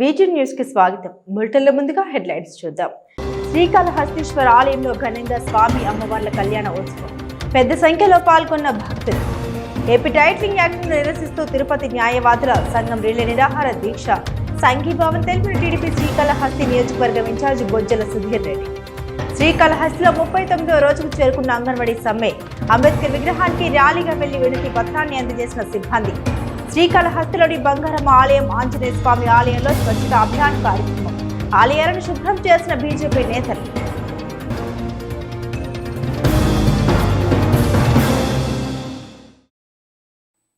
VG న్యూస్కి స్వాగతం. బులెటిన్ల ముందుగా హెడ్లైన్స్ చూద్దాం. శ్రీకాళహస్తీశ్వర ఆలయంలో ఘనంగా స్వామి అమ్మవార్ల కళ్యాణ ఉత్సవం. పెద్ద సంఖ్యలో పాల్గొన్న భక్తులు. ఏపీ టైటిలింగ్ యాక్ట్ నిరసిస్తూ తిరుపతి న్యాయవాదుల సంఘం రిలే నిరాహార దీక్ష. సంఘీభావం తెలిపిన టీడీపీ శ్రీకాళహస్తి నియోజకవర్గం ఇన్ఛార్జ్ బొజ్జల సుధీర్ రెడ్డి. శ్రీకాళహస్తిలో ముప్పై తొమ్మిదో రోజుకు చేరుకున్న అంగన్వాడీ సమ్మె. అంబేద్కర్ విగ్రహానికి ర్యాలీగా వెళ్ళి వినతి పత్రాన్ని అందజేసిన సిబ్బంది. శ్రీకాళహస్తిలోని బంగారమ్మ ఆలయం ఆంజనేయ స్వామి ఆలయంలో స్వచ్ఛత అభియాన్ కార్యక్రమం. ఆలయాలను శుభ్రం చేసిన బీజేపీ నేతలు.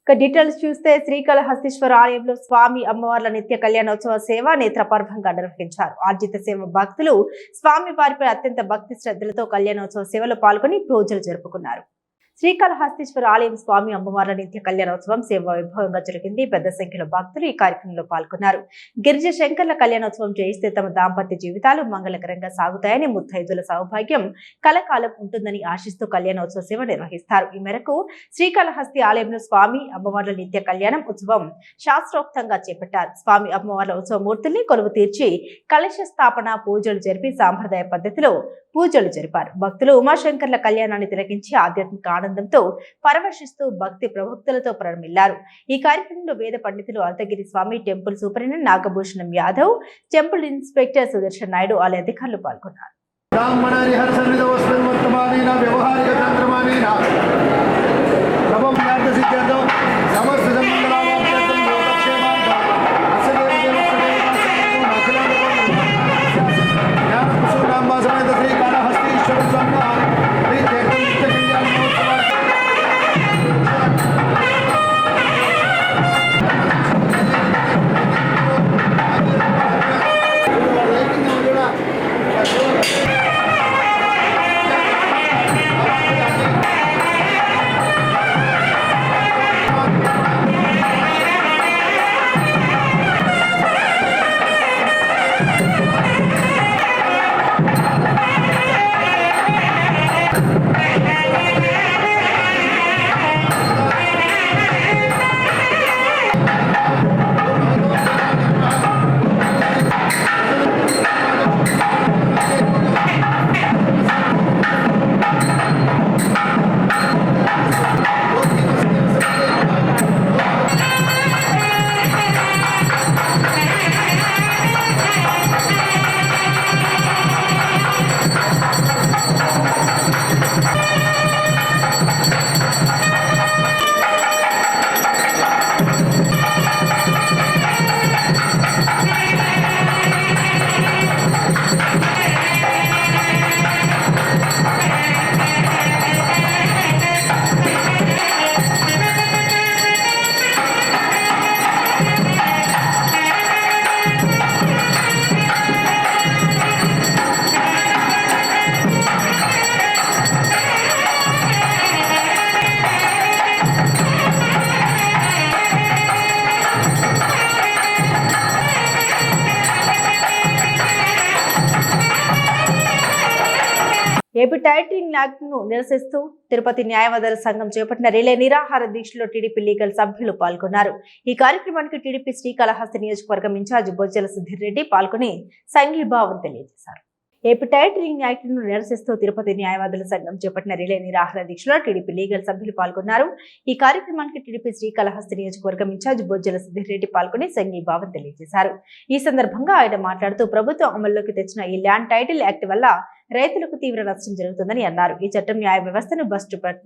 ఇక డీటెయిల్స్ చూస్తే శ్రీకాళహస్తీశ్వర ఆలయంలో స్వామి అమ్మవార్ల నిత్య కళ్యాణోత్సవ సేవ నేత్రపర్వంగా నిర్వహించారు. ఆర్జిత సేవ భక్తులు స్వామి వారిపై అత్యంత భక్తి శ్రద్ధలతో కళ్యాణోత్సవ సేవలో పాల్గొని పూజలు జరుపుకున్నారు. శ్రీకాళహస్తీశ్వర ఆలయం స్వామి అమ్మవార్ల నిత్య కళ్యాణోత్సవం సేవ వైభవంగా జరిగింది. పెద్ద సంఖ్యలో భక్తులు ఈ కార్యక్రమంలో పాల్గొన్నారు. గిరిజ శంకర్ల కళ్యాణోత్సవం చేయిస్తే తమ దాంపత్య జీవితాలు మంగళకరంగా సాగుతాయని ముత్తైదుల సౌభాగ్యం కలకాలం ఉంటుందని ఆశిస్తూ కళ్యాణోత్సవ సేవ నిర్వహిస్తారు. ఈ మేరకు శ్రీకాళహస్తి ఆలయంలో స్వామి అమ్మవార్ల నిత్య కళ్యాణం ఉత్సవం శాస్త్రోక్తంగా చేపట్టారు. స్వామి అమ్మవార్ల ఉత్సవ మూర్తుల్ని కొలువు తీర్చి కలశ స్థాపన పూజలు జరిపి సాంప్రదాయ పద్ధతిలో పూజలు జరిపారు. భక్తులు ఉమాశంకర్ల కళ్యాణాన్ని తిలకించి ఆధ్యాత్మిక ఆనందం ఆనందంతో పరవశిస్తూ భక్తి ప్రవక్తులతో ప్రారంభిల్లారు ఈ కార్యక్రమంలో వేద పండితులు Ardhagiri Swami temple superintendent Nagabhushanam Yadav temple inspector Sudarshan Naidu ఆలయ అధికారులు పాల్గొన్నారు. నిరసిస్తూ తిరుపతి న్యాయవాదుల సంఘం చేపట్టిన రిలే నిరాహార దీక్షలో టీడీపీ లీగల్ సభ్యులు పాల్గొన్నారు. ఈ కార్యక్రమానికి టీడీపీ శ్రీకాళహస్తి నియోజకవర్గం ఇన్ఛార్జ్ బొజ్జల సుధీర్ రెడ్డి పాల్గొని సంఘీభావం తెలియజేశారు. ఏపీ టైటరింగ్ యాక్ట్ను నిరసిస్తూ తిరుపతి న్యాయవాదుల సంఘం చేపట్టిన రిలే నిరాహార దీక్షలో టీడీపీ లీగల్ సభ్యులు పాల్గొన్నారు. ఈ కార్యక్రమానికి టీడీపీ శ్రీకాళహస్తి నియోజకవర్గం ఇన్ఛార్జ్ బొజ్జల సుధీర్ రెడ్డి పాల్గొని సంఘీభావం తెలియజేశారు. ఈ సందర్భంగా ఆయన మాట్లాడుతూ ప్రభుత్వం అమల్లోకి తెచ్చిన ఈ ల్యాండ్ టైటిల్ యాక్ట్ వల్ల రైతులకు తీవ్ర నష్టం జరుగుతుందని అన్నారు. ఈ చట్టం న్యాయ వ్యవస్థను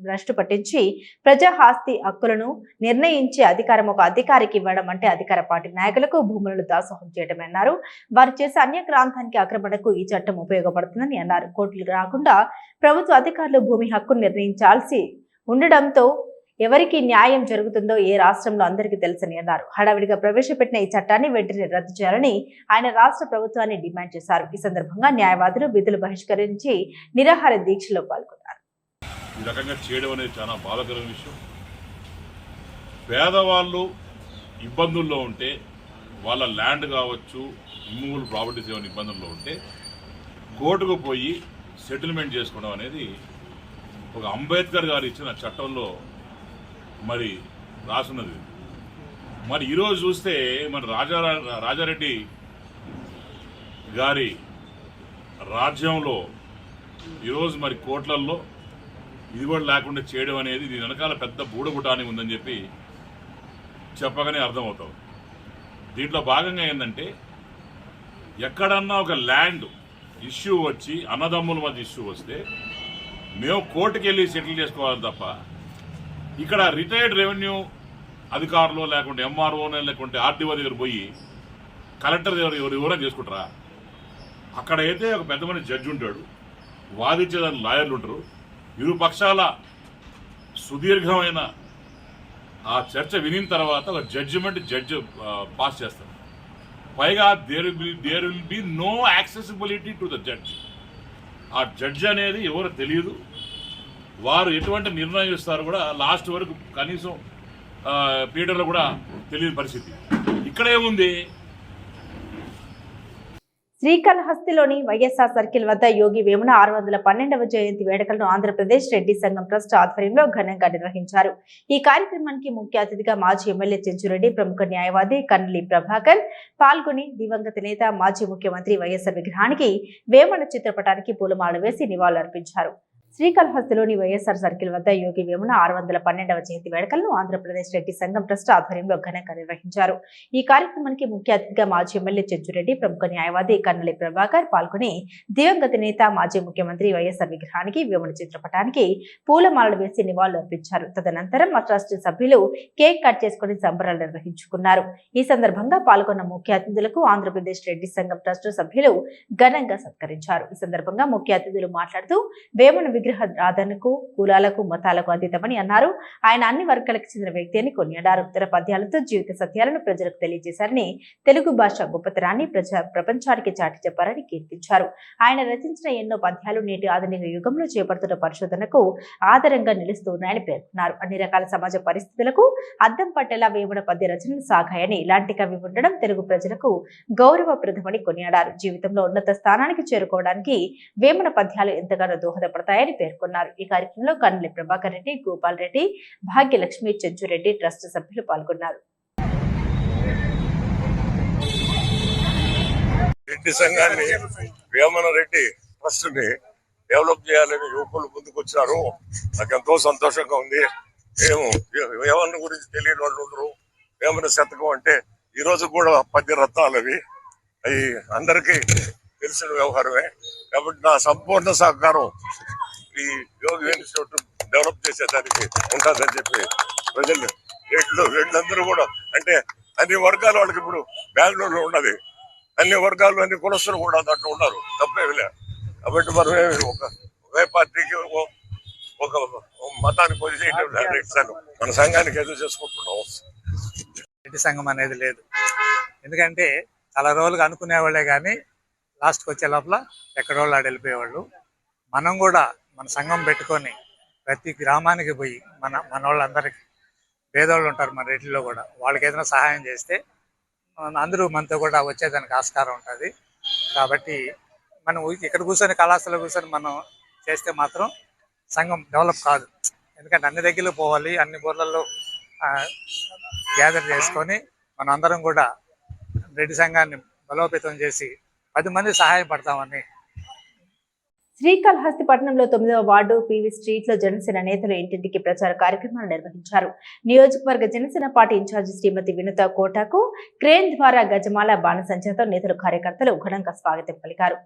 భ్రష్టు పట్టించి ప్రజా ఆస్తి హక్కులను నిర్ణయించే అధికారం ఒక అధికారికి ఇవ్వడం అంటే అధికార పార్టీ నాయకులకు భూములను దాసోహం చేయడమే అన్నారు వారు చేసే అన్య ప్రాంతానికి ఆక్రమణకు ఈ చట్టం ఉపయోగపడుతుందని అన్నారు. కోర్టులు రాకుండా ప్రభుత్వ అధికారులు భూమి హక్కును నిర్ణయించాల్సి ఉండడంతో ఎవరికి న్యాయం జరుగుతుందో ఏ రాష్ట్రంలో అందరికీ తెలుసని అన్నారు. హడావిడిగా ప్రవేశపెట్టిన ఈ చట్టాన్ని వెంటనే రద్దు చేయాలని ఆయన రాష్ట్ర ప్రభుత్వాన్ని డిమాండ్ చేశారు. ఈ సందర్భంగా న్యాయవాదులు విధులు బహిష్కరించి నిరాహార దీక్షలో పాల్గొన్నారు. ఈ రకంగా చేయడం అనేది చాలా బాధాకరమైన విషయం. పేదవాళ్ళు ఇబ్బందుల్లో ఉంటే వాళ్ళ ల్యాండ్ కావచ్చు ఇమ్మూల్ ప్రాపర్టీస్ ఏమైనా ఇబ్బందుల్లో ఉంటే కోర్టుకు పోయి సెటిల్మెంట్ చేసుకోవడం అనేది ఒక అంబేద్కర్ గారు ఇచ్చిన చట్టంలో మరి రాసున్నది. మరి ఈరోజు చూస్తే మన రాజా రాజారెడ్డి గారి రాజ్యంలో ఈరోజు మరి కోట్లల్లో ఇది కూడా లేకుండా చేయడం అనేది దీని వెనకాల పెద్ద బూడగుటాని ఉందని చెప్పి చెప్పగానే అర్థమవుతాం. దీంట్లో భాగంగా ఏంటంటే ఎక్కడన్నా ఒక ల్యాండ్ ఇష్యూ వచ్చి అన్నదమ్ముల మధ్య ఇష్యూ వస్తే మేము కోర్టుకెళ్ళి సెటిల్ చేసుకోవాలి తప్ప ఇక్కడ రిటైర్డ్ రెవెన్యూ అధికారులు లేకుంటే ఎంఆర్ఓ లేకుంటే ఆర్టీఓ దగ్గర పోయి కలెక్టర్ దగ్గర ఎవరు ఎవరైనా చేసుకుంటారా? అక్కడ అయితే ఒక పెద్ద మంది జడ్జి ఉంటాడు. వాదించేదాని లాయర్లు ఉంటారు. ఇరు పక్షాల సుదీర్ఘమైన ఆ చర్చ వినిన తర్వాత ఒక జడ్జిమెంట్ జడ్జి పాస్ చేస్తారు. పైగా there will there will be no accessibility to the judge ఆ జడ్జి అనేది ఎవరు తెలియదు. వారు ఎటువంటి నిర్ణయం ఇస్తారు కూడా లాస్ట్ వరకు కనీసం పీటర్లో కూడా తెలియని పరిస్థితి. ఇక్కడ ఏముంది శ్రీకాళహస్తిలోని వైఎస్ఆర్ సర్కిల్ వద్ద యోగి వేమున ఆరు వందల పన్నెండవ జయంతి వేడుకలను ఆంధ్రప్రదేశ్ రెడ్డి సంఘం ట్రస్ట్ ఆధ్వర్యంలో ఘనంగా నిర్వహించారు. ఈ కార్యక్రమానికి ముఖ్య అతిథిగా మాజీ ఎమ్మెల్యే చెంచురెడ్డి ప్రముఖ న్యాయవాది కన్నలి ప్రభాకర్ పాల్గొని దివంగత నేత మాజీ ముఖ్యమంత్రి వైఎస్ఆర్ విగ్రహానికి వేమన చిత్రపటానికి పూలమాల వేసి నివాళులర్పించారు. శ్రీకాళహస్తిలోని వైఎస్ఆర్ సర్కిల్ వద్ద యోగి వేమున ఆరు వందల పన్నెండవ జయంతి వేడుకలను ఆంధ్రప్రదేశ్ రెడ్డి సంఘం ట్రస్ట్ ఆధ్వర్యంలో ఘనంగా నిర్వహించారు. ఈ కార్యక్రమానికి ముఖ్య అతిథిగా మాజీ ఎమ్మెల్యే చెంచురెడ్డి ప్రముఖ న్యాయవాది కన్నలి ప్రభాకర్ పాల్గొని దివంగత నేత మాజీ ముఖ్యమంత్రి వైఎస్ఆర్ విగ్రహానికి వేమున చిత్రపటానికి పూలమాలలు వేసి నివాళులు అర్పించారు. తదనంతరం ఆ ట్రస్ట్ సభ్యులు కేక్ కట్ చేసుకుని సంబరాలు నిర్వహించుకున్నారు. ఈ సందర్భంగా పాల్గొన్న ముఖ్య అతిథులకు ఆంధ్రప్రదేశ్ రెడ్డి సంఘం ట్రస్ట్ సభ్యులు ఘనంగా సత్కరించారు. ఈ సందర్భంగా ముఖ్య అతిథులు మాట్లాడుతూ వేమున విగ్రహ ఆదరణకు కులాలకు మతాలకు అతీతమని అన్నారు. ఆయన అన్ని వర్గాలకు చెందిన వ్యక్తి అని కొనియాడారు. తన పద్యాలతో జీవిత సత్యాలను ప్రజలకు తెలియజేశారని తెలుగు భాష గొప్పతనాన్ని ప్రజా ప్రపంచానికి చాటి చెప్పారని కీర్తించారు. ఆయన రచించిన ఎన్నో పద్యాలు నేటి ఆధునిక యుగంలో చేపడుతున్న పరిశోధనకు ఆధారంగా నిలుస్తున్నాయని పేర్కొన్నారు. అన్ని రకాల సమాజ పరిస్థితులకు అద్దం పట్టేలా వేమన పద్య రచనలు సాగాయని ఇలాంటి కవి ఉండడం తెలుగు ప్రజలకు గౌరవప్రదమని కొనియాడారు. జీవితంలో ఉన్నత స్థానానికి చేరుకోవడానికి వేమన పద్యాలు ఎంతగానో దోహదపడతాయని పేర్కొన్నారు. ఈ కార్యక్రమంలో కన్నెలి ప్రభాకర్ రెడ్డి గోపాల్ రెడ్డి భాగ్యలక్ష్మి చెంచురెడ్డి ట్రస్ట్ సభ్యులు పాల్గొన్నారు. రెడ్డి సంఘాన్ని వేమన రెడ్డి ట్రస్ట్ని డెవలప్ చేయాలని యువకులు ముందుకు వచ్చారు నాకు ఎంతో సంతోషంగా ఉంది. మేము వేమన గురించి తెలియని వాళ్ళు ఉండరు. వేమన శతకం అంటే ఈ రోజు కూడా పద్య రత్నాలు అవి. అవి అందరికీ తెలిసిన వ్యవహారమే. కాబట్టి నా సంపూర్ణ సహకారం ఈ యోగి ఇన్స్టిట్యూట్ డెవలప్ చేసేదానికి ఉంటుందని చెప్పి ప్రజలు రెడ్లు రెడ్లందరూ కూడా అంటే అన్ని వర్గాల వాళ్ళకి ఇప్పుడు బెంగళూరులో ఉన్నది. అన్ని వర్గాలు అన్ని కులస్తులు కూడా దాంట్లో ఉన్నారు. తప్పేమి లే. కాబట్టి మనం ఏమి ఒక ఒకే పార్టీకి ఒక మతానికి. రెడ్డి సంఘం. మన సంఘానికి ఏదో చేసుకుంటున్నాం? రెడ్డి సంఘం అనేది లేదు. ఎందుకంటే చాలా రోజులుగా అనుకునేవాళ్ళే కానీ లాస్ట్కి వచ్చే లోపల ఎక్కడో వాళ్ళు ఆడ వెళ్ళిపోయేవాళ్ళు. మనం కూడా మన సంఘం పెట్టుకొని ప్రతి గ్రామానికి పోయి మన మన వాళ్ళందరికీ పేదవాళ్ళు ఉంటారు మన రెడ్డిలో కూడా. వాళ్ళకి ఏదైనా సహాయం చేస్తే మన- అందరూ మనతో కూడా వచ్చేదానికి ఆస్కారం ఉంటుంది. కాబట్టి మనం ఇక్కడ కూర్చొని కళాశాలలో కూర్చొని మనం చేస్తే మాత్రం సంఘం డెవలప్ కాదు. ఎందుకంటే అన్ని దగ్గరలో పోవాలి అన్ని బోర్లలో గ్యాదర్ చేసుకొని మనందరం కూడా రెడ్డి సంఘాన్ని బలోపేతం చేసి పది మంది సహాయపడతామని శ్రీకాళహస్తి పట్టణంలో తొమ్మిదవ వార్డు పివి స్ట్రీట్లో జనసేన నేతలు ఇంటింటికి ప్రచార కార్యక్రమాలు నిర్వహించారు. నియోజకవర్గ జనసేన పార్టీ ఇన్ఛార్జి శ్రీమతి వినుత కోటాకు క్రేన్ ద్వారా గజమాల బాణసంచతో నేతలు కార్యకర్తలు ఘనంగా స్వాగతం పలికారు.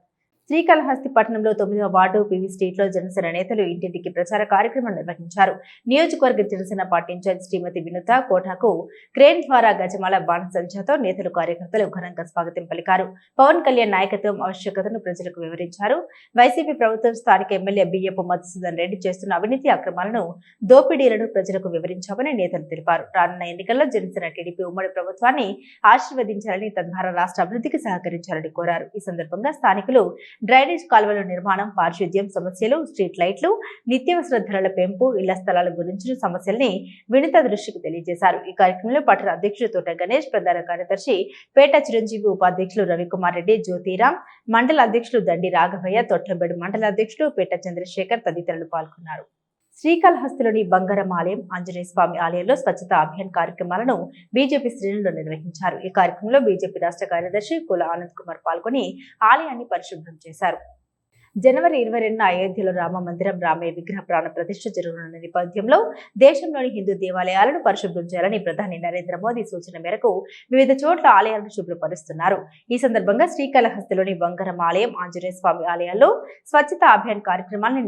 శ్రీకాళహస్తి పట్టణంలో తొమ్మిదవ వార్డు పివి స్ట్రీట్లో జనసేన నేతలు ఇంటింటికి ప్రచార కార్యక్రమం నిర్వహించారు. నియోజకవర్గ జనసేన పార్టీ ఇన్ఛార్జ్ శ్రీమతి వినుత కోటాకు క్రేన్ ద్వారా గజమాల బాణసంచతో నేతలు కార్యకర్తలు ఘనంగా స్వాగతం పలికారు. పవన్ కళ్యాణ్ నాయకత్వం ఆవశ్యకతను ప్రజలకు వివరించారు. వైసీపీ ప్రభుత్వం స్థానిక ఎమ్మెల్యే బియ్యపు మధుసూదన్ రెడ్డి చేస్తున్న అవినీతి అక్రమాలను దోపిడీలను ప్రజలకు వివరించామని నేతలు తెలిపారు. రానున్న ఎన్నికల్లో జనసేన టీడీపీ ఉమ్మడి ప్రభుత్వాన్ని ఆశీర్వదించాలని తద్వారా రాష్ట్ర అభివృద్ధికి సహకరించాలని కోరారు. ఈ సందర్భంగా స్థానికులు డ్రైనేజ్ కాలువల నిర్మాణం పారిశుద్ధ్యం సమస్యలు స్ట్రీట్ లైట్లు నిత్యావసర ధరల పెంపు ఇళ్ళ స్థలాల గురించిన సమస్యల్ని వినత దృష్టికి తెలియజేశారు. ఈ కార్యక్రమంలో పట్టణ అధ్యక్షుడు తోట గణేష్ ప్రధాన కార్యదర్శి పేట చిరంజీవి ఉపాధ్యక్షులు రవికుమార్ రెడ్డి జ్యోతిరామ్ మండల అధ్యక్షులు దండి రాఘవయ్య తొట్లంబెడు మండల అధ్యక్షుడు పేట చంద్రశేఖర్ తదితరులు పాల్గొన్నారు. శ్రీకాళహస్తిలోని బంగారం ఆలయం ఆంజనేయ స్వామి ఆలయంలో స్వచ్ఛత అభియాన్ కార్యక్రమాలను బీజేపీ శ్రేణులు నిర్వహించారు. ఈ కార్యక్రమంలో బీజేపీ రాష్ట్ర కార్యదర్శి కుల ఆనంద్ కుమార్ పాల్గొని ఆలయాన్ని పరిశుభ్రం చేశారు. జనవరి ఇరవై రెండున అయోధ్యలో రామ మందిరం రామయ్య విగ్రహ ప్రాణ ప్రతిష్ఠ జరగనున్న నేపథ్యంలో దేశంలోని హిందూ దేవాలయాలను పరిశుభ్రం చేయాలని ప్రధాని నరేంద్ర మోదీ సూచన మేరకు వివిధ చోట్ల ఆలయాలను శుభ్రపరుస్తున్నారు. ఈ సందర్భంగా శ్రీకాళహస్తిలోని బంగారం ఆలయం ఆంజనేయ స్వామి ఆలయాల్లో స్వచ్ఛత అభియాన్ కార్యక్రమాన్ని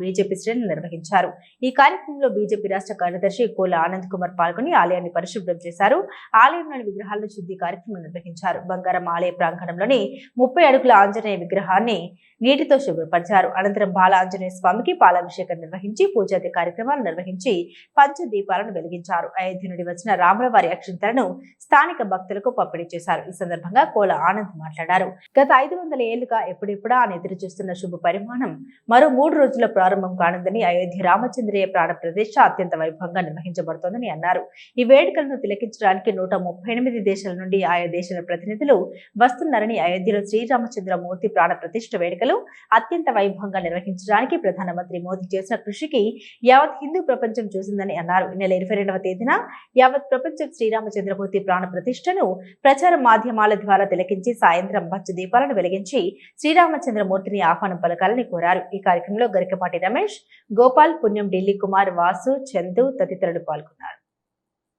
బీజేపీ శ్రేణులు నిర్వహించారు. ఈ కార్యక్రమంలో బీజేపీ రాష్ట్ర కార్యదర్శి కోల ఆనంద్ కుమార్ పాల్గొని ఆలయాన్ని పరిశుభ్రం చేశారు. ఆలయంలోని విగ్రహాలను శుద్ధి కార్యక్రమం నిర్వహించారు. బంగారం ఆలయ ప్రాంగణంలోని ముప్పై అడుగుల ఆంజనేయ విగ్రహాన్ని నీటితో శుభ్రపరిచారు అనంతరం బాల ఆంజనేయ స్వామికి పాలాభిషేకం నిర్వహించి పూజాది కార్యక్రమాలు నిర్వహించి పంచ దీపాలను వెలిగించారు. అయోధ్య నుండి వచ్చిన రాముల వారి అక్షింతలను స్థానిక భక్తులకు పంపిణీ చేశారు. ఈ సందర్భంగా కోల ఆనంద్ మాట్లాడారు. గత ఐదు వందల ఏళ్ళుగా ఎప్పుడెప్పుడా అని ఎదురు చూస్తున్న శుభ పరిమాణం మరో మూడు రోజుల ప్రారంభం కానుందని అయోధ్య రామచంద్రయ్య ప్రాణ ప్రదేశ అత్యంత వైభవంగా నిర్వహించబడుతోందని అన్నారు. ఈ వేడుకలను తిలకించడానికి నూట ముప్పై ఎనిమిది దేశాల నుండి ఆయా దేశాల ప్రతినిధులు వస్తున్నారని అయోధ్యలో శ్రీరామచంద్రమూర్తి ప్రాణ ప్రతిష్ఠ వేడుకలు అత్యంత వైభవంగా నిర్వహించడానికి ప్రధానమంత్రి మోదీ చేసిన కృషికి యావత్ హిందూ ప్రపంచం చూసిందని అన్నారు. ఈ నెల ఇరవై రెండవ తేదీన యావత్ ప్రపంచం శ్రీరామచంద్రమూర్తి ప్రాణ ప్రతిష్టను ప్రచార మాధ్యమాల ద్వారా తిలకించి సాయంత్రం పచ్చ దీపాలను వెలిగించి శ్రీరామచంద్రమూర్తిని ఆహ్వానం పలకాలని కోరారు. ఈ కార్యక్రమంలో గరికపాటి రమేష్ గోపాల్ పుణ్యం ఢిల్లీ కుమార్ వాసు చందు తదితరులు పాల్గొన్నారు.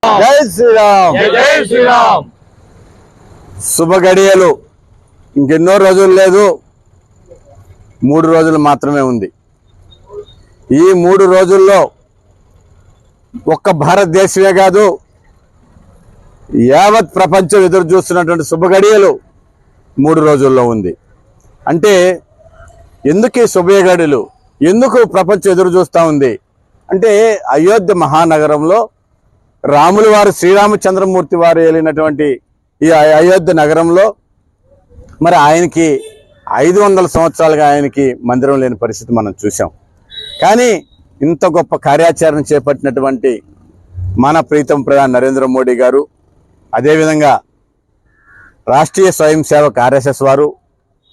జై శ్రీరామ్! జై శ్రీరామ్! శుభ గడియలు. ఇంకెన్నో రోజులు లేదు. మూడు రోజులు మాత్రమే ఉంది. ఈ మూడు రోజుల్లో ఒక్క భారతదేశమే కాదు యావత్ ప్రపంచం ఎదురు చూస్తున్నటువంటి శుభ గడియలు మూడు రోజుల్లో ఉంది. అంటే ఎందుకు ఈ శుభ ఎందుకు ప్రపంచం ఎదురు చూస్తూ ఉంది? అంటే అయోధ్య మహానగరంలో రాములు వారు శ్రీరామచంద్రమూర్తి వారు వెళ్ళినటువంటి ఈ అయోధ్య నగరంలో మరి ఆయనకి ఐదు వందల సంవత్సరాలుగా ఆయనకి మందిరం లేని పరిస్థితి మనం చూసాం కానీ ఇంత గొప్ప కార్యాచరణ చేపట్టినటువంటి మన ప్రీతం ప్రధాని నరేంద్ర మోడీ గారు అదేవిధంగా రాష్ట్రీయ స్వయం సేవక్ ఆర్ఎస్ఎస్ వారు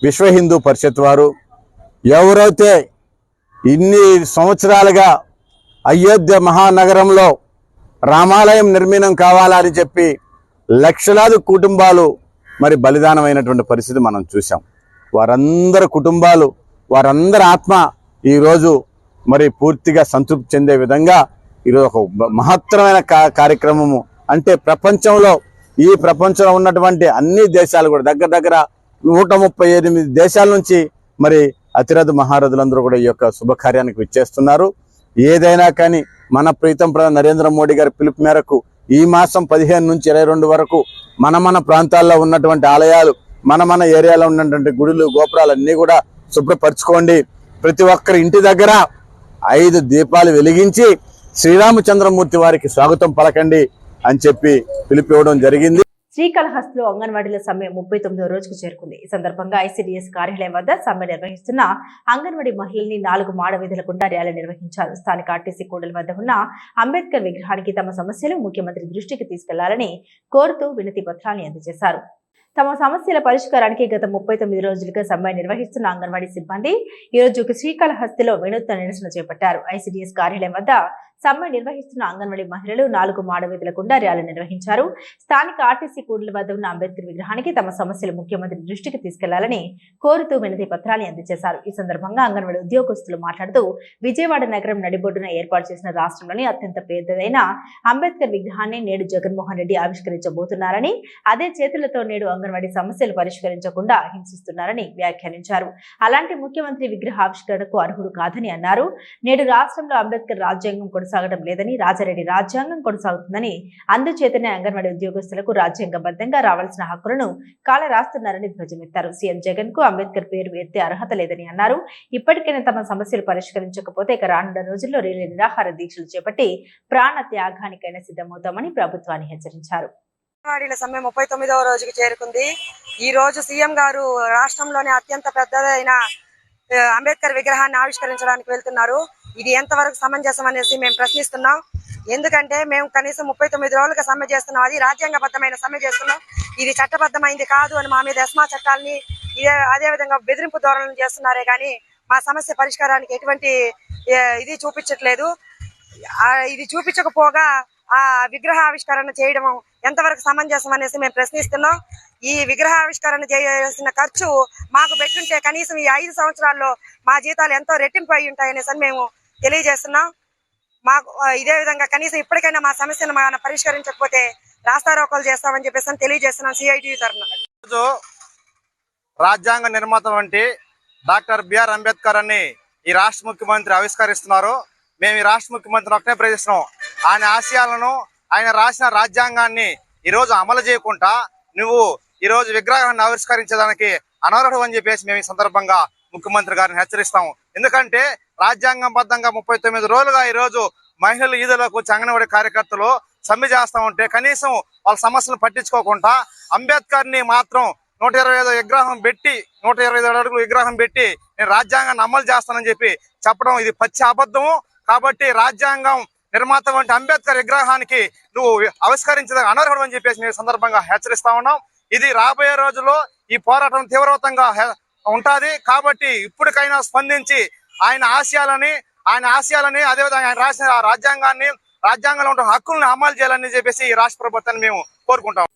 విశ్వ హిందూ పరిషత్ వారు ఎవరైతే ఇన్ని సంవత్సరాలుగా అయోధ్య మహానగరంలో రామాలయం నిర్మాణం కావాలని చెప్పి లక్షలాది కుటుంబాలు మరి బలిదానమైనటువంటి పరిస్థితి మనం చూసాం వారందరి కుటుంబాలు వారందరి ఆత్మ ఈరోజు మరి పూర్తిగా సంతృప్తి చెందే విధంగా ఈరోజు ఒక మహత్తరమైన కార్యక్రమము. అంటే ప్రపంచంలో ఈ ప్రపంచంలో ఉన్నటువంటి అన్ని దేశాలు కూడా దగ్గర దగ్గర నూట ముప్పై ఎనిమిది దేశాల నుంచి మరి అతిరథ మహారథులందరూ కూడా ఈ యొక్క శుభకార్యానికి విచ్చేస్తున్నారు. ఏదైనా కానీ మన ప్రీతం ప్రధాని నరేంద్ర మోడీ గారి పిలుపు మేరకు ఈ మాసం పదిహేను నుంచి ఇరవై రెండు వరకు మన మన ప్రాంతాల్లో ఉన్నటువంటి ఆలయాలు మన మన ఏరియాలో ఉన్నటువంటి గుడులు గోపురాలన్నీ కూడా శుభ్రపరచుకోండి. ప్రతి ఒక్కరి ఇంటి దగ్గర ఐదు దీపాలు వెలిగించి శ్రీరామచంద్రమూర్తి వారికి స్వాగతం పలకండి అని చెప్పి పిలిపివ్వడం జరిగింది. శ్రీకాళహస్తిలో అంగన్వాడీల సమ్మె ముప్పై తొమ్మిదో రోజుకు చేరుకుంది. ఈ సందర్భంగా ఐసీడీఎస్ కార్యాలయం వద్ద సమ్మె నిర్వహిస్తున్న అంగన్వాడీ మహిళల్ని నాలుగు మాడ వీధుల గుండా ర్యాలీ నిర్వహించారు. స్థానిక ఆర్టీసీ కూడల వద్ద ఉన్న అంబేద్కర్ విగ్రహానికి తమ సమస్యలు ముఖ్యమంత్రి దృష్టికి తీసుకెళ్ళాలని కోరుతూ వినతి పత్రాన్ని అందజేశారు. తమ సమస్యల పరిష్కారానికి గత ముప్పై తొమ్మిది రోజులుగా సమ్మె నిర్వహిస్తున్న అంగన్వాడీ సిబ్బంది ఈ రోజు శ్రీకాళహస్తిలో వినూత్న నిరసన చేపట్టారు. ఐసీడీఎస్ కార్యాలయం వద్ద సమ్మె నిర్వహిస్తున్న అంగన్వాడీ మహిళలు నాలుగు మాడవీధుల గుండా ర్యాలీ నిర్వహించారు. స్థానిక ఆర్టీసీ కూడల వద్ద ఉన్న అంబేద్కర్ విగ్రహానికి తమ సమస్యలు ముఖ్యమంత్రి దృష్టికి తీసుకెళ్ళాలని కోరుతూ వినతి పత్రాన్ని అందజేశారు. ఈ సందర్భంగా అంగన్వాడీ ఉద్యోగస్తులు మాట్లాడుతూ విజయవాడ నగరం నడిబొడ్డున ఏర్పాటు చేసిన రాష్ట్రంలోని అత్యంత పెద్దదైన అంబేద్కర్ విగ్రహాన్ని నేడు జగన్మోహన్ రెడ్డి ఆవిష్కరించబోతున్నారని అదే చేతులతో నేడు అంగన్వాడీ సమస్యలు పరిష్కరించకుండా హింసిస్తున్నారని వ్యాఖ్యానించారు. అలాంటి ముఖ్యమంత్రి విగ్రహ ఆవిష్కరణకు అర్హుడు కాదని అన్నారు. నేడు రాష్ట్రంలో అంబేద్కర్ రాజ్యాంగం కూడా కొనసాగడం లేదని రాజారెడ్డి రాజ్యాంగం కొనసాగుతుందని అందుచేతనే అంగన్వాడీ ఉద్యోగస్తులకు రాజ్యాంగబద్ధంగా రావాల్సిన హక్కులను కాల రాస్తున్నారని ధ్వజమెత్తారు. సీఎం జగన్కు అంబేద్కర్ పేరు ఎత్తే అర్హత లేదని అన్నారు. ఇప్పటికైనా తమ సమస్యలు పరిష్కరించకపోతే ఇక రానున్న రోజుల్లో రైలు నిరాహార దీక్షలు చేపట్టి ప్రాణ త్యాగానికైనా సిద్ధమవుతామని ప్రభుత్వాన్ని హెచ్చరించారు. అంగన్వాడీల సమ్మె ముప్పై తొమ్మిదవ రోజుకి చేరుకుంది. ఈ రోజు సీఎం గారు రాష్ట్రంలోనే అత్యంత పెద్దదైన అంబేద్కర్ విగ్రహాన్ని ఆవిష్కరించడానికి వెళ్తున్నారు. ఇది ఎంతవరకు సమంజసం అనేసి మేము ప్రశ్నిస్తున్నాం. ఎందుకంటే మేము కనీసం ముప్పై తొమ్మిది రోజులుగా సమ్మె చేస్తున్నాం. అది రాజ్యాంగబద్ధమైన సమ్మె చేస్తున్నాం. ఇది చట్టబద్ధమైంది కాదు అని మా మీద ఎస్మా చట్టాలని ఇదే అదే విధంగా బెదిరింపు ధోరణులు చేస్తున్నారే కానీ మా సమస్య పరిష్కారానికి ఎటువంటి ఇది చూపించట్లేదు. ఆ, ఇది చూపించకపోగా ఆ విగ్రహావిష్కరణ చేయడం ఎంతవరకు సమంజసం అనేసి మేము ప్రశ్నిస్తున్నాం. ఈ విగ్రహావిష్కరణ చేయాల్సిన ఖర్చు మాకు పెట్టుంటే కనీసం ఈ ఐదు సంవత్సరాల్లో మా జీతాలు ఎంతో రెట్టింపు అయి ఉంటాయనేసి అని మేము తెలియజేస్తున్నాం. మాకు ఇదే విధంగా కనీసం ఇప్పటికైనా మా సమస్యను మనం పరిష్కరించకపోతే రాస్తారోకలు చేస్తామని చెప్పేసి అని తెలియజేస్తున్నాం సిఐటి తరఫున. రాజ్యాంగ నిర్మాత వంటి డాక్టర్ బిఆర్ అంబేద్కర్ అని ఈ రాష్ట్ర ముఖ్యమంత్రి ఆవిష్కరిస్తున్నారు. మేము ఈ రాష్ట్ర ముఖ్యమంత్రిని ఒకటే ప్రశ్నిస్తున్నాం. ఆయన ఆశయాలను ఆయన రాసిన రాజ్యాంగాన్ని ఈరోజు అమలు చేయకుండా నువ్వు ఈరోజు విగ్రహాన్ని ఆవిష్కరించడానికి అనర్హుడు అని చెప్పేసి మేము ఈ సందర్భంగా ముఖ్యమంత్రి గారిని హెచ్చరిస్తాము. ఎందుకంటే రాజ్యాంగబద్ధంగా ముప్పై తొమ్మిది రోజులుగా ఈ రోజు మహిళలు ఈదులకు చంగనవాడి కార్యకర్తలు సమ్మె చేస్తా ఉంటే కనీసం వాళ్ళ సమస్యలు పట్టించుకోకుండా అంబేద్కర్ని మాత్రం నూట ఇరవై ఐదు విగ్రహం పెట్టి నూట ఇరవై ఐదు అడుగులు విగ్రహం పెట్టి నేను రాజ్యాంగాన్ని అమలు చేస్తానని చెప్పి చెప్పడం ఇది పచ్చి అబద్ధము. కాబట్టి రాజ్యాంగం నిర్మాత వంటి అంబేద్కర్ విగ్రహానికి నువ్వు ఆవిష్కరించదగ్గ అనర్హుడు అని చెప్పేసి నేను సందర్భంగా హెచ్చరిస్తా ఉన్నాం. ఇది రాబోయే రోజుల్లో ఈ పోరాటం తీవ్రవంతంగా ఉంటాది. కాబట్టి ఇప్పటికైనా స్పందించి ఆయన ఆశయాలని ఆయన ఆశయాలని అదేవిధంగా ఆయన రాసిన రాజ్యాంగాన్ని రాజ్యాంగంలో ఉన్న హక్కులను అమలు చేయాలని చెప్పేసి ఈ రాష్ట్ర ప్రభుత్వాన్ని మేము కోరుకుంటాం.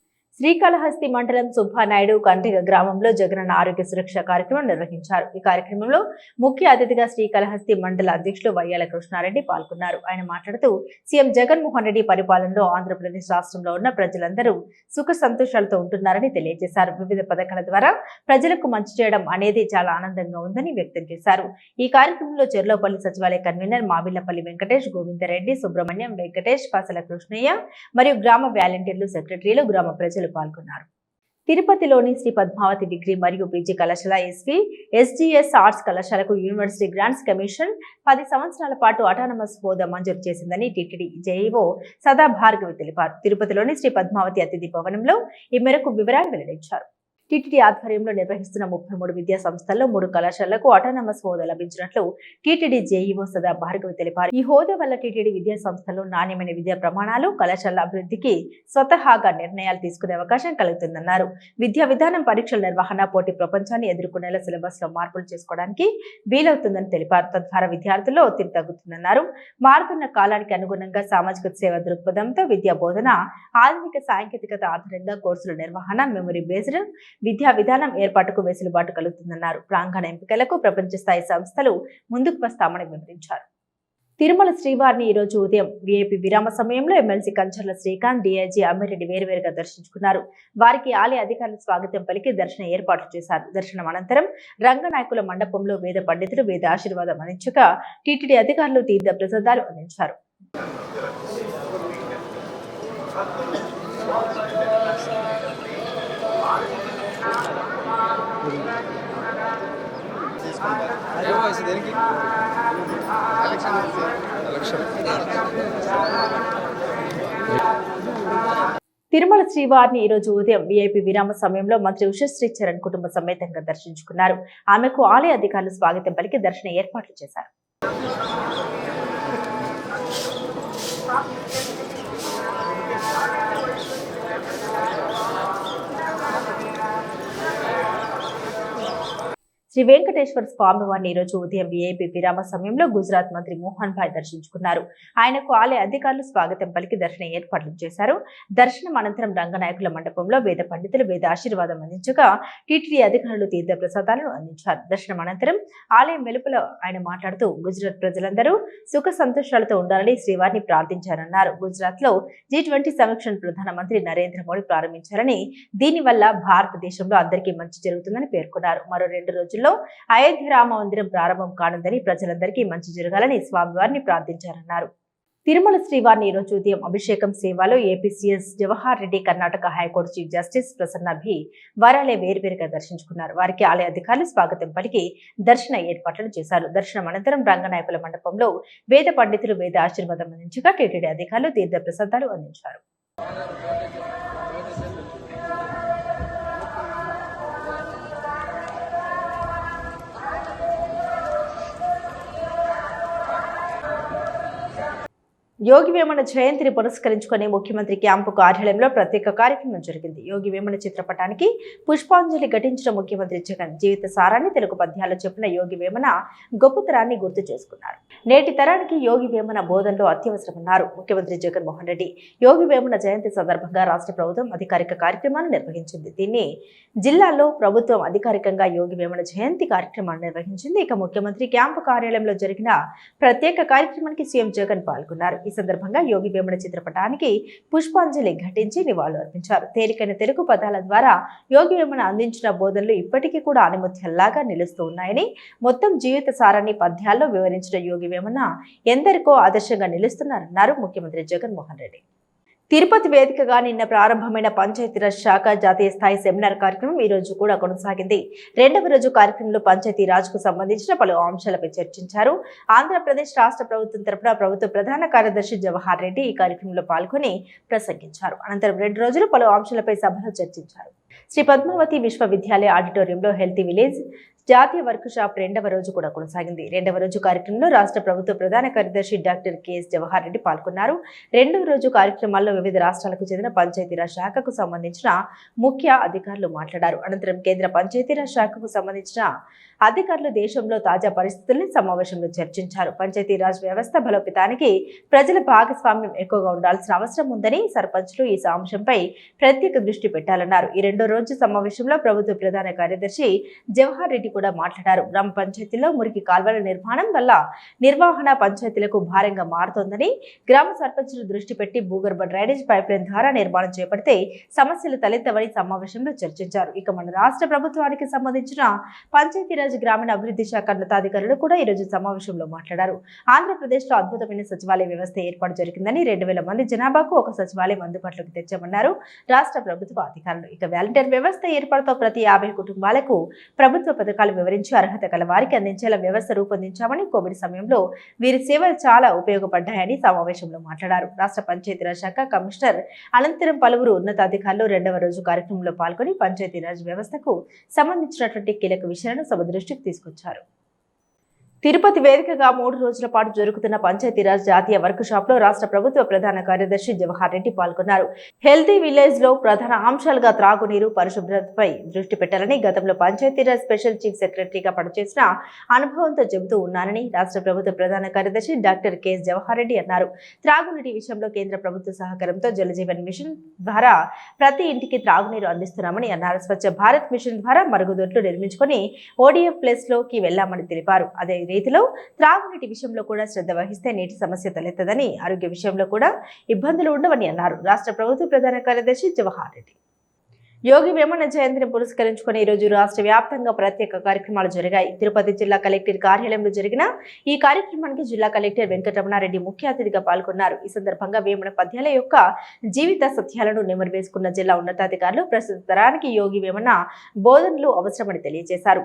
శ్రీకాళహస్తి మండలం సుబ్బానాయుడు కంటిగ గ్రామంలో జగనన్న ఆరోగ్య సురక్ష కార్యక్రమం నిర్వహించారు. ఈ కార్యక్రమంలో ముఖ్య అతిథిగా శ్రీకాళహస్తి మండల అధ్యక్షులు వయ్యాల కృష్ణారెడ్డి పాల్గొన్నారు. ఆయన మాట్లాడుతూ సీఎం జగన్మోహన్ రెడ్డి పరిపాలనలో ఆంధ్రప్రదేశ్ రాష్ట్రంలో ఉన్న ప్రజలందరూ సుఖ సంతోషాలతో ఉంటున్నారని తెలియజేశారు. వివిధ పథకాల ద్వారా ప్రజలకు మంచి చేయడం అనేది చాలా ఆనందంగా ఉందని వ్యక్తం చేశారు. ఈ కార్యక్రమంలో చెర్లోపల్లి సచివాలయ కన్వీనర్ మావిల్లపల్లి వెంకటేష్ గోవిందరెడ్డి సుబ్రహ్మణ్యం వెంకటేష్ పసల కృష్ణయ్య మరియు గ్రామ వాలంటీర్లు సెక్రటరీలు గ్రామ ప్రజలు పాల్గొన్నారు. తిరుపతిలోని శ్రీ పద్మావతి డిగ్రీ మరియు పీజీ కళాశాల ఎస్వి ఎస్డిఎస్ ఆర్ట్స్ కళాశాలకు యూనివర్సిటీ గ్రాంట్స్ కమిషన్ పది సంవత్సరాల పాటు అటానమస్ హోదా మంజూరు చేసిందని టిటిడి జేఈఓ సదా భార్గవి తెలిపారు. తిరుపతిలోని శ్రీ పద్మావతి అతిథి భవనంలో ఈ మేరకు వివరాలు వెల్లడించారు. టీటీడీ ఆధ్వర్యంలో నిర్వహిస్తున్న ముప్పై మూడు విద్యా సంస్థల్లో మూడు కళాశాలలకు అటానమస్ హోదా లభించినట్లు టీటీడీ జేఈఓ సదా భార్గవి తెలిపారు. ఈ హోదా వల్ల టీటీడీ విద్యా సంస్థల్లో నాణ్యమైన విద్యా ప్రమాణాలు కళాశాల అభివృద్ధికి స్వతహాగా నిర్ణయాలు తీసుకునే అవకాశం కలుగుతుందన్నారు. విద్యా విధానం పరీక్షల నిర్వహణ పోటీ ప్రపంచాన్ని ఎదుర్కొనేలా సిలబస్లో మార్పులు చేసుకోవడానికి వీలవుతుందని తెలిపారు. తద్వారా విద్యార్థుల్లో ఒత్తిడి తగ్గుతుందన్నారు. మారుతున్న కాలానికి అనుగుణంగా సామాజిక సేవ దృక్పథంతో విద్యా బోధన ఆధునిక సాంకేతికత ఆధారంగా కోర్సుల నిర్వహణ మెమరీ బేస్డ్ విద్యా విధానం ఏర్పాటుకు వెసులుబాటు కలుగుతుందన్నారు. ప్రాంగణ ఎంపికలకు ప్రపంచ స్థాయి సంస్థలు ముందుకు వస్తామని వివరించారు. తిరుమల శ్రీవారిని ఈ రోజు ఉదయం విఐపి విరామ సమయంలో ఎమ్మెల్సీ కంచర్ల శ్రీకాంత్ డీఐజీ అమ్మిరెడ్డి వేరువేరుగా దర్శించుకున్నారు. వారికి ఆలయ అధికారులు స్వాగతం పలికి దర్శన ఏర్పాట్లు చేశారు. దర్శనం అనంతరం రంగనాయకుల మండపంలో వేద పండితులు వేద ఆశీర్వాదం అందించగా టీటీడీ అధికారులు తీర్థ ప్రసాదాలు అందించారు. తిరుమల శ్రీవారిని ఈరోజు ఉదయం వీఐపీ విరామ సమయంలో మంత్రి ఉషశ్రీ చరణ్ కుటుంబ సమేతంగా దర్శించుకున్నారు. ఆమెకు ఆలయ అధికారులు స్వాగతం పలికి దర్శన ఏర్పాట్లు చేశారు. శ్రీ వెంకటేశ్వర స్వామి వారిని రోజు ఉదయం విఐపి విరామ సమయంలో గుజరాత్ మంత్రి మోహన్ భాయ్ దర్శించుకున్నారు. ఆయనకు ఆలయ అధికారులు స్వాగతం పలికి దర్శన ఏర్పాట్లు చేశారు. దర్శనం అనంతరం రంగనాయకుల మండపంలో వేద పండితులు వేద ఆశీర్వాదం అందించగా టీటీడీ అధికారులు తీర్థ ప్రసాదాలను అందించారు. దర్శనం అనంతరం ఆలయం వెలుపల ఆయన మాట్లాడుతూ గుజరాత్ ప్రజలందరూ సుఖ సంతోషాలతో ఉండాలని శ్రీవారిని ప్రార్థించారన్నారు. గుజరాత్లో జీ ట్వంటీ సమీక్షను ప్రధానమంత్రి నరేంద్ర మోడీ ప్రారంభించారని దీనివల్ల భారతదేశంలో అందరికీ మంచి జరుగుతుందని పేర్కొన్నారు. మరో రెండు రోజులు రోజుల్లో అయోధ్య రామ మందిరం ప్రారంభం కానుందని ప్రజలందరికీ మంచి జరగాలని స్వామివారిని ప్రార్థించారన్నారు. తిరుమల శ్రీవారిని ఈ రోజు ఉదయం అభిషేకం సేవలో AP CS Jawahar Reddy Karnataka high court chief justice Prasanna B Varale వేరువేరుగా దర్శించుకున్నారు. వారికి ఆలయ అధికారులు స్వాగతం పలికి దర్శన ఏర్పాట్లు చేశారు. దర్శనం అనంతరం రంగనాయకుల మండపంలో వేద పండితులు వేద ఆశీర్వాదం అందించగా టీటీడీ అధికారులు తీర్థ ప్రసాదాలు అందించారు. యోగి వేమన జయంతిని పురస్కరించుకొని ముఖ్యమంత్రి క్యాంపు కార్యాలయంలో ప్రత్యేక కార్యక్రమం జరిగింది. యోగి వేమన చిత్రపటానికి పుష్పాంజలి ఘటించిన ముఖ్యమంత్రి జగన్ జీవిత సారాన్ని తెలుగు పద్యాల్లో చెప్పిన యోగి వేమన గొప్పతనాన్ని గుర్తు చేసుకున్నారు. నేటి తరానికి యోగి వేమన బోధనలో అత్యవసరమన్నారు. ముఖ్యమంత్రి జగన్మోహన్ రెడ్డి యోగి వేమన జయంతి సందర్భంగా రాష్ట్ర ప్రభుత్వం అధికారిక కార్యక్రమాన్ని నిర్వహించింది. దీన్ని జిల్లాలో ప్రభుత్వం అధికారికంగా యోగి వేమన జయంతి కార్యక్రమాన్ని నిర్వహించింది. ఇక ముఖ్యమంత్రి క్యాంపు కార్యాలయంలో జరిగిన ప్రత్యేక కార్యక్రమానికి సీఎం జగన్ పాల్గొన్నారు. ఈ సందర్భంగా యోగి వేమన చిత్రపటానికి పుష్పాంజలి ఘటించి నివాళులు అర్పించారు. తేలికైన తెలుగు పదాల ద్వారా యోగి వేమన అందించిన బోధనలు ఇప్పటికీ కూడా అనుమతిల్లాగా నిలుస్తూ ఉన్నాయని మొత్తం జీవిత సారాన్ని పద్యాల్లో వివరించిన యోగి వేమన ఎందరికో ఆదర్శంగా నిలుస్తున్నారన్నారు ముఖ్యమంత్రి జగన్మోహన్ రెడ్డి. తిరుపతి వేదికగా నిన్న ప్రారంభమైన పంచాయతీరాజ్ శాఖ జాతీయ స్థాయి సెమినార్ కార్యక్రమం ఈ రోజు కూడా కొనసాగింది. రెండవ రోజు కార్యక్రమంలో పంచాయతీరాజ్కు సంబంధించిన పలు అంశాలపై చర్చించారు. ఆంధ్రప్రదేశ్ రాష్ట్ర ప్రభుత్వం తరపున ప్రభుత్వ ప్రధాన కార్యదర్శి జవహర్ రెడ్డి ఈ కార్యక్రమంలో పాల్గొని ప్రసంగించారు. అనంతరం రెండు రోజులు పలు అంశాలపై సభలో చర్చించారు. శ్రీ పద్మావతి విశ్వవిద్యాలయ ఆడిటోరియంలో హెల్తీ విలేజ్ జాతీయ వర్క్ షాప్ రెండవ రోజు కూడా కొనసాగింది. రెండవ రోజు కార్యక్రమంలో రాష్ట్ర ప్రభుత్వ ప్రధాన కార్యదర్శి డాక్టర్ కెఎస్ జవహర్ రెడ్డి పాల్గొన్నారు. రెండవ రోజు కార్యక్రమాల్లో వివిధ రాష్ట్రాలకు చెందిన పంచాయతీరాజ్ శాఖకు సంబంధించిన ముఖ్య అధికారులు మాట్లాడారు. అనంతరం కేంద్ర పంచాయతీరాజ్ శాఖకు సంబంధించిన అధికారులు దేశంలో తాజా పరిస్థితుల్ని సమావేశంలో చర్చించారు. పంచాయతీరాజ్ వ్యవస్థ బలోపేతానికి ప్రజల భాగస్వామ్యం ఎక్కువగా ఉండాల్సిన అవసరం ఉందని సర్పంచ్లు ఈ అంశంపై ప్రత్యేక దృష్టి పెట్టాలన్నారు. ఈ రెండో రోజు సమావేశంలో ప్రభుత్వ ప్రధాన కార్యదర్శి జవహర్ రెడ్డి కూడా మాట్లాడారు. గ్రామ పంచాయతీల్లో మురికి కాల్వల నిర్మాణం వల్ల నిర్వహణ పంచాయతీలకు భారంగా మారుతోందని గ్రామ సర్పంచులు దృష్టి పెట్టి భూగర్భ డ్రైనేజ్ పైప్లైన్ ద్వారా నిర్మాణం చేపడితే సమస్యలు తలెత్తవని సమావేశంలో చర్చించారు. ఇక మన రాష్ట్ర ప్రభుత్వానికి సంబంధించిన పంచాయతీరాజ్ గ్రామీణ అభివృద్ధి శాఖ ఉన్నతాధికారులు కూడా ఈ రోజు సమావేశంలో మాట్లాడారు. ఆంధ్రప్రదేశ్లో అద్భుతమైన సచివాలయ వ్యవస్థ ఏర్పాటు జరిగిందని రెండు వేల మంది జనాభాకు ఒక సచివాలయం అందుబాటులోకి తెచ్చామన్నారు రాష్ట్ర ప్రభుత్వ అధికారులు. ఇక వాలంటీర్ వ్యవస్థ ఏర్పాటుతో ప్రతి యాభై కుటుంబాలకు ప్రభుత్వ పథకాలు వివరించి అర్హత గల వారికి అందించేలా వ్యవస్థ రూపొందించామని కోవిడ్ సమయంలో వీరి సేవలు చాలా ఉపయోగపడ్డాయని సమావేశంలో మాట్లాడారు. రాష్ట్ర పంచాయతీరాజ్ శాఖ కమిషనర్ అనంతరం పలువురు ఉన్నతాధికారులు రెండవ రోజు కార్యక్రమంలో పాల్గొని పంచాయతీరాజ్ వ్యవస్థకు సంబంధించినటువంటి కీలక విషయాలను సభ దృష్టికి తీసుకొచ్చారు. తిరుపతి వేదికగా మూడు రోజుల పాటు జరుగుతున్న పంచాయతీరాజ్ జాతీయ వర్క్ షాప్లో రాష్ట్ర ప్రభుత్వ ప్రధాన కార్యదర్శి జవహర్ రెడ్డి పాల్గొన్నారు. హెల్తీ విలేజ్లో ప్రధాన అంశాలుగా త్రాగునీరు పరిశుభ్రతపై దృష్టి పెట్టాలని గతంలో పంచాయతీరాజ్ స్పెషల్ చీఫ్ సెక్రటరీగా పనిచేసిన అనుభవంతో చెబుతూ ఉన్నానని రాష్ట్ర ప్రభుత్వ ప్రధాన కార్యదర్శి డాక్టర్ కెఎస్ జవహర్ రెడ్డి అన్నారు. త్రాగునీటి విషయంలో కేంద్ర ప్రభుత్వ సహకారంతో జలజీవన్ మిషన్ ద్వారా ప్రతి ఇంటికి త్రాగునీరు అందిస్తున్నామని అన్నారు. స్వచ్ఛ భారత్ మిషన్ ద్వారా మరుగుదొడ్లు నిర్మించుకొని ఓడిఎఫ్ ప్లస్లోకి వెళ్ళామని తెలిపారు. అదే రీతిలో త్రాగునీటి విషయంలో కూడా శ్రద్ధ వహిస్తే నీటి సమస్య తలెత్తదని ఆరోగ్య విషయంలో కూడా ఇబ్బందులు ఉండవని అన్నారు. రాష్ట్ర ప్రభుత్వ ప్రధాన కార్యదర్శి జవహర్ రెడ్డి. యోగి వేమన జయంతిని పురస్కరించుకుని ఈ రోజు రాష్ట్ర వ్యాప్తంగా ప్రత్యేక కార్యక్రమాలు జరిగాయి. తిరుపతి జిల్లా కలెక్టర్ కార్యాలయంలో జరిగిన ఈ కార్యక్రమానికి జిల్లా కలెక్టర్ వెంకటరమణారెడ్డి ముఖ్య అతిథిగా పాల్గొన్నారు. ఈ సందర్భంగా వేమన పద్యాల యొక్క జీవిత సత్యాలను నెమరు వేసుకున్న జిల్లా ఉన్నతాధికారులు ప్రస్తుత తరానికి యోగి వేమన బోధనలు అవసరమని తెలియజేశారు.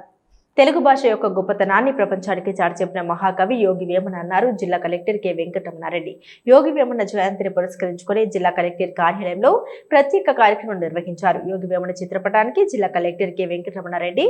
తెలుగు భాష యొక్క గొప్పతనాన్ని ప్రపంచానికి చాటి చెప్పిన మహాకవి యోగి వేమన అన్నారు. జిల్లా కలెక్టర్ కె. వెంకటరమణారెడ్డి. యోగి వేమన జయంతిని పురస్కరించుకొని జిల్లా కలెక్టర్ కార్యాలయంలో ప్రత్యేక కార్యక్రమం నిర్వహించారు. యోగి వేమన చిత్రపటానికి జిల్లా collector K. Venkataramanareddy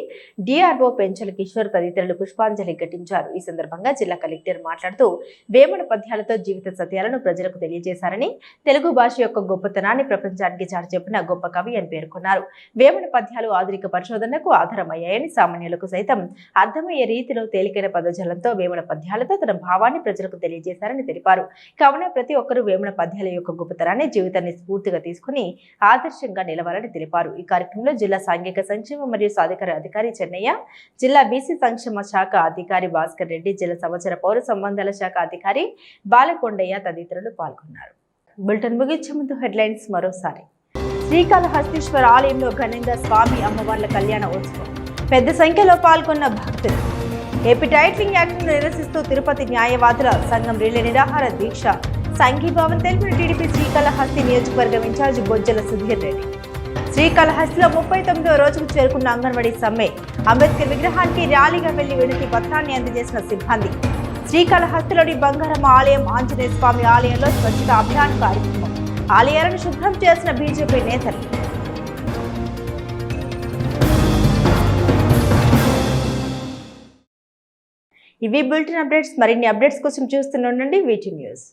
DRO Penchala Kishore తదితరులు పుష్పాంజలి ఘటించారు. ఈ సందర్భంగా జిల్లా కలెక్టర్ మాట్లాడుతూ వేమన పద్యాలతో జీవిత సత్యాలను ప్రజలకు తెలియజేశారని తెలుగు భాష యొక్క గొప్పతనాన్ని ప్రపంచానికి చాటిచెప్పిన గొప్ప కవి అని పేర్కొన్నారు. వేమన పద్యాలు ఆధునిక పరిశోధనకు ఆధారమయ్యాయని సామాన్యులకు సైతం అర్థమయ్యే రీతిలో తేలికైన పదజాలంతో వేమన పద్యాలతో తన భావాన్ని ప్రజలకు తెలియజేశారని తెలిపారు. కావున ప్రతి ఒక్కరూ వేమన పద్యాల యొక్క గొప్పతనాన్ని జీవితాన్ని స్ఫూర్తిగా తీసుకుని ఆదర్శంగా నిలవాలని తెలిపారు. ఈ కార్యక్రమంలో జిల్లా సాంఘిక సంక్షేమ మరియు సాధికార అధికారి చెన్నయ్య జిల్లా బీసీ సంక్షేమ శాఖ అధికారి భాస్కర్ రెడ్డి జిల్లా సమాచార పౌర సంబంధాల శాఖ అధికారి బాలకొండయ్య తదితరులు పాల్గొన్నారు. బులెటిన్ ముగించే ముందు హెడ్లైన్స్ మరోసారి. శ్రీకాళహస్తీశ్వర ఆలయంలో ఘనంగా స్వామి అమ్మవార్ల కళ్యాణ ఉత్సవం. పెద్ద సంఖ్యలో పాల్గొన్న భక్తులు. ఏపీ టైటిలింగ్ యాక్ట్ను నిరసిస్తూ తిరుపతి న్యాయవాదుల సంఘం రిలే నిరాహార దీక్ష. సంఘీభావం తెలిపిన టీడీపీ శ్రీకాళహస్తి నియోజకవర్గం ఇన్ఛార్జ్ బొజ్జల సుధీర్ రెడ్డి. శ్రీకాళహస్తిలో ముప్పై తొమ్మిదవ రోజుకు చేరుకున్న అంగన్వాడీ సమ్మె అంబేద్కర్ విగ్రహానికి ర్యాలీగా వెళ్ళి వినతి పత్రాన్ని అందజేసిన సిబ్బంది. శ్రీకాళహస్తిలోని బంగారమ్మ ఆలయం ఆంజనేయ స్వామి ఆలయంలో స్వచ్ఛత అభియాన్ కార్యక్రమం. ఆలయాలను శుభ్రం చేసిన బీజేపీ నేతలు. ఇవి బులెటిన్ అప్డేట్స్. మరిన్ని అప్డేట్స్ కోసం చూస్తూనే ఉండండి. వీటి న్యూస్.